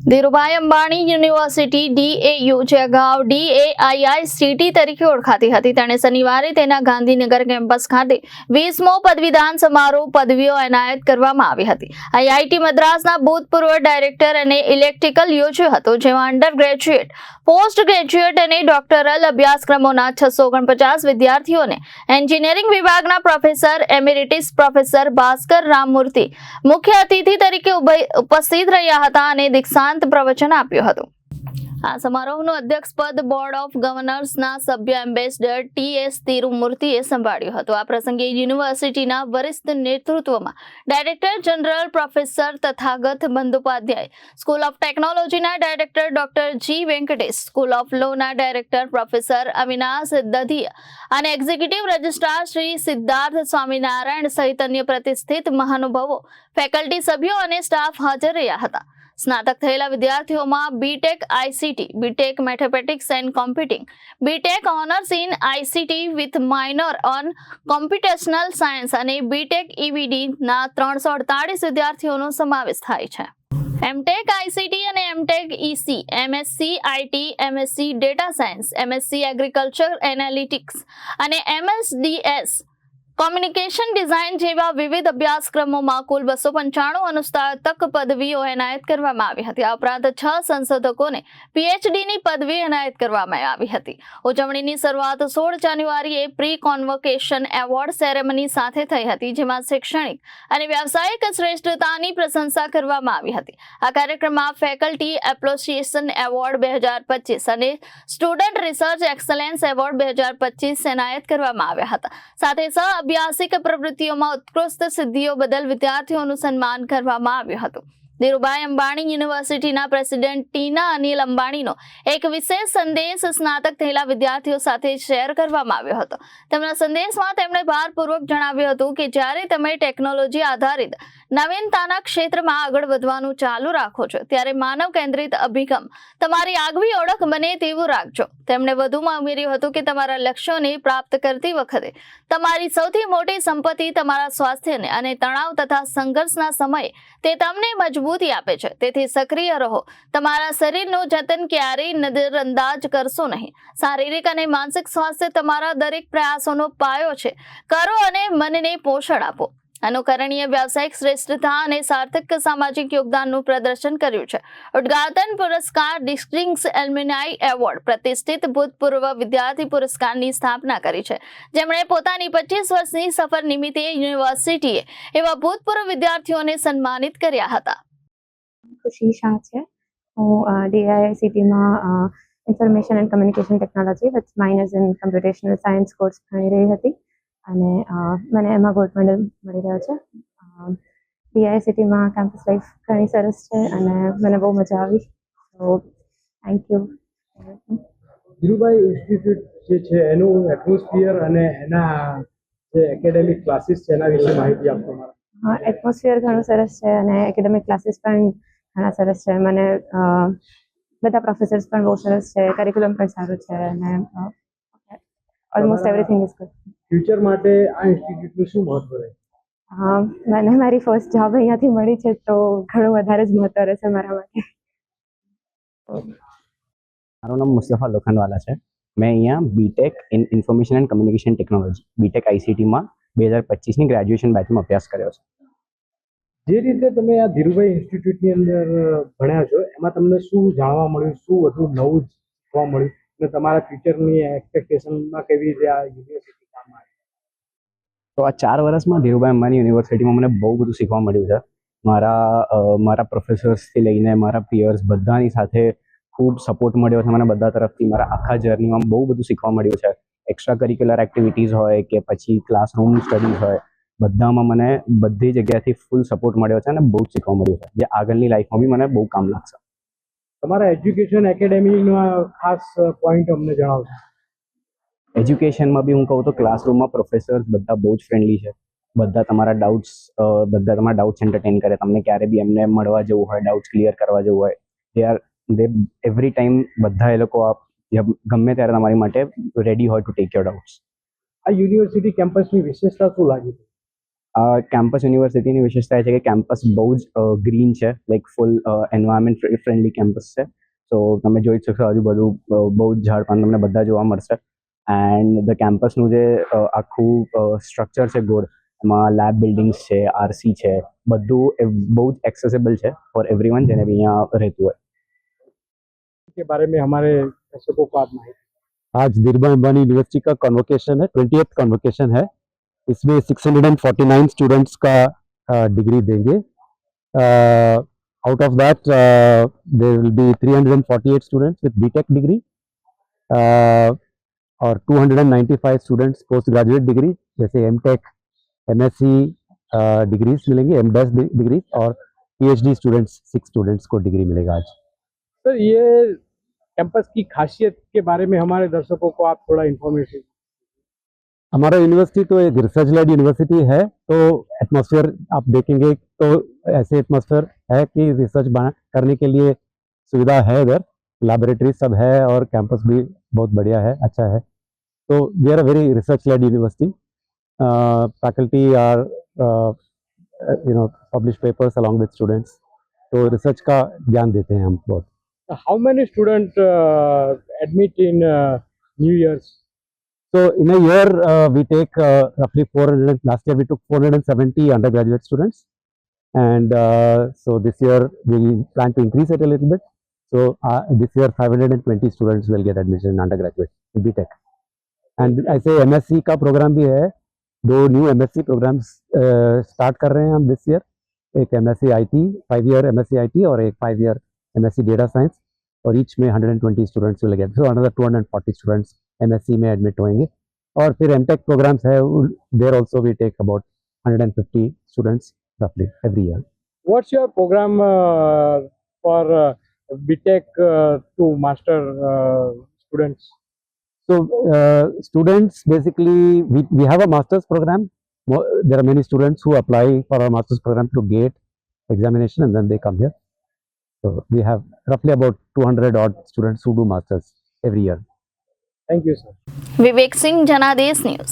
Dhirubhai Ambani university ડીએયુ જે અગાઉ ડીએઆઈઆઈસીટી તરીકે ઓળખાતી હતી. તેણે શનિવારે તેના ગાંધીનગર કેમ્પસ ખાતે વીસમો પદવીદાન સમારોહ પદવીઓ એનાયત કરવામાં આવી હતી. આઈઆઈટી મદ્રાસના ભૂતપૂર્વ ડાયરેક્ટર અને ઇલેક્ટ્રિકલ યોજ્યો હતો, જેમાં અંડર ગ્રેજ્યુએટ, પોસ્ટ ગ્રેજ્યુએટ અને ડોક્ટરલ અભ્યાસક્રમોના છસો ઓગણપચાસ વિદ્યાર્થીઓને એન્જિનિયરિંગ વિભાગના professor, emeritus professor Bhaskar Ramamurthy મુખ્ય અતિથિ તરીકે ઉપસ્થિત રહ્યા હતા અને દીક્ષાંત પ્રવચન આપ્યું હતું. આ સમારોહનું અધ્યક્ષ પદ બોર્ડ ઓફ ગવર્નર્સના સભ્ય એમ્બેસડર ટી એસ તિરુમૂર્તિએ સંભાળ્યું હતું. આ પ્રસંગે યુનિવર્સિટીના વરિષ્ઠ નેતૃત્વમાં director general professor Tathagat Bandopadhyay school of ટેકનોલોજીના director doctor G Venkatesh school of Lonar director professor Avinash દધિયા અને એક્ઝિક્યુટિવ રજિસ્ટ્રાર શ્રી સિદ્ધાર્થ સ્વામિનારાયણ સહિત અન્ય પ્રતિષ્ઠિત મહાનુભાવો ફેકલ્ટી સભ્યો અને સ્ટાફ હાજર રહ્યા હતા. સ્નાતક થયેલા વિદ્યાર્થીઓમાં BTech ICT BTech mathematics and computing BTech honours in ICT with minor on computational science અને બીટેક ઈવીડીના ત્રણસો અડતાળીસ વિદ્યાર્થીઓનો સમાવેશ થાય છે. એમટેક આઈસીટી અને MTech EC MSc IT MSc data science MSc agriculture analytics અને એમએસડીએસ કોમ્યુનિકેશન ડિઝાઇન જેવા વિવિધ અભ્યાસક્રમોમાં કુલ બસો પંચાણું અનુસ્નાતક પદવીઓ એનાયત કરવામાં આવી હતી. આ ઉપરાંત છ સંશોધકોને પીએચડીની પદવી એનાયત કરવામાં આવી હતી. ઉજવણીની શરૂઆત સોળ જાન્યુઆરીએ પ્રી કોન્વોકેશન એવોર્ડ સેરેમની સાથે થઈ હતી, જેમાં શૈક્ષણિક અને વ્યાવસાયિક શ્રેષ્ઠતાની પ્રશંસા કરવામાં આવી હતી. આ કાર્યક્રમમાં ફેકલ્ટી એપ્લોસિએશન એવોર્ડ બે હજાર પચીસ અને સ્ટુડન્ટ રિસર્ચ એક્સલન્સ એવોર્ડ બે હજાર પચીસ એનાયત કરવામાં આવ્યા હતા. સાથે સહ અભ્યાસિક પ્રવૃત્તિઓમાં ઉત્કૃષ્ટ સિદ્ધિઓ બદલ વિદ્યાર્થીઓનું સન્માન કરવામાં આવ્યું હતું. ધીરુભાઈ અંબાણી યુનિવર્સિટીના પ્રેસિડેન્ટ ટીના અનિલ અંબાણીનો એક વિશેષ સંદેશ સ્નાતક થયેલા વિદ્યાર્થીઓ સાથે શેર કરવામાં આવ્યો હતો. તેમના સંદેશમાં તેમણે ભારપૂર્વક જણાવ્યું હતું કે જ્યારે તમે ટેકનોલોજી આધારિત નવીનતાના ક્ષેત્રમાં આગળ વધવાનું ચાલુ રાખો છો. ત્યારે માનવ કેન્દ્રિત અભિગમ, તમારી આગવી ઓળખ બને તેવું રાખજો. તેમણે વધુમાં ઉમેર્યું હતું કે તમારા લક્ષ્યોને પ્રાપ્ત કરતી વખતે તમારી સૌથી મોટી સંપત્તિ તમારા સ્વાસ્થ્યને અને તણાવ તથા સંઘર્ષના સમયે તે તમને મજબૂતી આપે છે. તેથી સક્રિય રહો. તમારા શરીરનું જતન ક્યારેય નજરઅંદાજ કરશો નહીં. શારીરિક અને માનસિક સ્વાસ્થ્ય તમારા દરેક પ્રયાસોનો પાયો છે. કરો અને મનને પોષણ આપો. અનુકરણીય વ્યવસાયિક શ્રેષ્ઠતા અને સાર્થક સામાજિક યોગદાનનું પ્રદર્શન કર્યું છે. ઉદ્ઘાટન પુરસ્કાર ડિસ્ટ્રિક્ટ એલ્યુમિનાઈ એવોર્ડ પ્રતિષ્ઠિત ભૂતપૂર્વ વિદ્યાર્થી પુરસ્કારની સ્થાપના કરી છે. જેમણે પોતાની પચીસ વર્ષની સફર નિમિત્તે યુનિવર્સિટીએ એવા ભૂતપૂર્વ વિદ્યાર્થીઓને સન્માનિત કર્યા હતા. ખુશી શાહ છે. હું ડીઆઈસીટીમાં information and communication technology with minors in computational science course ભણી રહી હતી. અને મને એમાં ગોલ્ડ મેડલ મળી રહ્યો છે. ડીઆઈઆઈસીટીમાં કેમ્પસ લાઈફ ઘણી સરસ છે અને મને બહુ મજા આવી. તો થેન્ક યુ ધીરુભાઈ ઇન્સ્ટિટ્યૂટ જે છે એનું એટમોસ્ફિયર અને એના જે એકેડેમિક ક્લાસીસ છે એના વિશે માહિતી આપો મારા. એટમોસ્ફિયર ઘણું સરસ છે અને એકેડેમિક ક્લાસીસ પણ ઘણા સરસ છે. મને બધા પ્રોફેસર્સ પણ બહુ સરસ છે. કરિક્યુલમ પણ સારું છે અને almost everything is good future માટે આ ઇન્સ્ટિટ્યૂટનું શું મહત્વ રહે? હા મને મારી ફર્સ્ટ જોબ અહીંયાથી મળી છે તો ઘણું વધારે જ મહત્વ રહેશે મારા માટે. મારું નામ મુસ્તફા લોખંડવાલા છે. મેં અહીંયા BTech in information and communication technology BTech આઈસીટીમાં બે હજાર પચીસની ગ્રેજ્યુએશન બેચમાં અભ્યાસ કર્યો છે. જે રીતે તમે આ ધીરુભાઈ ઇન્સ્ટિટ્યૂટની અંદર ભણ્યા છો એમાં તમને શું જાણવા મળ્યું શું વધુ નવું શીખવા મળ્યું? અને તમારા ફ્યુચરની એક્સપેક્ટેશનમાં કેવી રીતે આ યુનિવર્સિટી કામ આવે? તો આ ચાર વર્ષમાં ધીરુભાઈ અંબાની યુનિવર્સિટીમાં મને બહુ બધું શીખવા મળ્યું છે. મારા મારા પ્રોફેસર્સથી લઈને મારા પિયર્સ બધાની સાથે ખૂબ સપોર્ટ મળ્યો છે મને બધા તરફથી. મારા આખા જર્નીમાં બહુ બધું શીખવા મળ્યું છે. એક્સ્ટ્રા કરિક્યુલર એક્ટિવિટીઝ હોય કે પછી ક્લાસરૂમ સ્ટડીઝ હોય, બધામાં મને બધી જગ્યાથી ફૂલ સપોર્ટ મળ્યો છે અને બહુ જ શીખવા મળ્યું છે. જે આગળની લાઈફમાં બી મને બહુ કામ લાગશે. તમારા એજ્યુકેશન એકેડેમીનો ખાસ પોઈન્ટ અમને જણાવશો. એજ્યુકેશનમાં બી હું કહું તો ક્લાસરૂમમાં પ્રોફેસર્સ બધા બહુ જ ફ્રેન્ડલી છે. બધા તમારા ડાઉટ્સ બધા તમારા ડાઉટ્સ એન્ટરટેન કરે. તમને ક્યારે બી એમને મળવા જવું હોય ડાઉટ્સ ક્લિયર કરવા જવું હોય they are they every time બધા એ લોકો આપ ગમે ત્યારે તમારી માટે રેડી હોય ટુ ટેક યોર ડાઉટ્સ આ યુનિવર્સિટી કેમ્પસની વિશેષતા શું લાગી? આ કેમ્પસ યુનિવર્સિટીની વિશેષતા એ છે કે કેમ્પસ બહુ જ ગ્રીન છે like full environment friendly campus છે તો તમે જોઈ જ શકશો આજુબાજુ અ, બહુ જ ઝાડ પાન તમને બધા જોવા મળશે એન્ડ ધ કેમ્પસનું જે અ, આખું સ્ટ્રક્ચર છે ગોળ એમાં લેબ બિલ્ડિંગ્સ છે આરસી છે બધું એ બહુ જ એક્સેસિબલ છે ફોર એવરીવન જેને બી અહીંયા રહેતું હોય के बारे में हमारे दर्शकों को आप माहिती आज धीरूभाई अंबानी यूनिवर्सिटी का कॉन्वोकेशन है ट्वेंटी कॉन्वोकेशन है इसमें 649 स्टूडेंट्स का डिग्री देंगे। Out of that there will be 348 students with BTech degree और 295 स्टूडेंट्स पोस्ट ग्रेजुएट डिग्री जैसे M Tech M S C degrees मिलेंगे एम डिग्रीज और पीएचडी स्टूडेंट्स सिक्स स्टूडेंट्स को डिग्री मिलेगा आज। सर, ये कैंपस की खासियत के बारे में हमारे दर्शकों को आप थोड़ा इन्फॉर्मेशन हमारा यूनिवर्सिटी तो एक रिसर्च लेड यूनिवर्सिटी है तो एटमॉस्फेयर आप देखेंगे तो ऐसे एटमॉस्फेयर है कि रिसर्च करने के लिए सुविधा है इधर लैबोरेटरी सब है और कैंपस भी बहुत बढ़िया है अच्छा है। तो we are a very research led university faculty are you know publish papers along with students तो रिसर्च का ज्ञान देते हैं हम बहुत। How many student admit in new years So in a year, uh, we take uh, roughly 400. Last year we took 470 undergraduate students, and uh, so this year we plan to increase it a little bit. So uh, this year 520 students will get admission in undergraduate in BTech. And I say MSc का program भी है दो new MSc programs start कर रहे हैं हम this year एक MSc IT five year MSc IT और एक five year MSc Data Science और ईच में 120 students will get so another 240 students MSc में एडमिट होंगे और फिर एमटेक प्रोग्राम्स है there also we take about 150 students रफली every year What's your program uh, for uh, BTech uh, to master uh, students? so uh, students basically we, we have a master's program Mo- there are many students who apply for our master's program through gate examination and then they come here so we have roughly about 200 odd students who do masters every year Thank you sir Vivek Singh Janadesh news.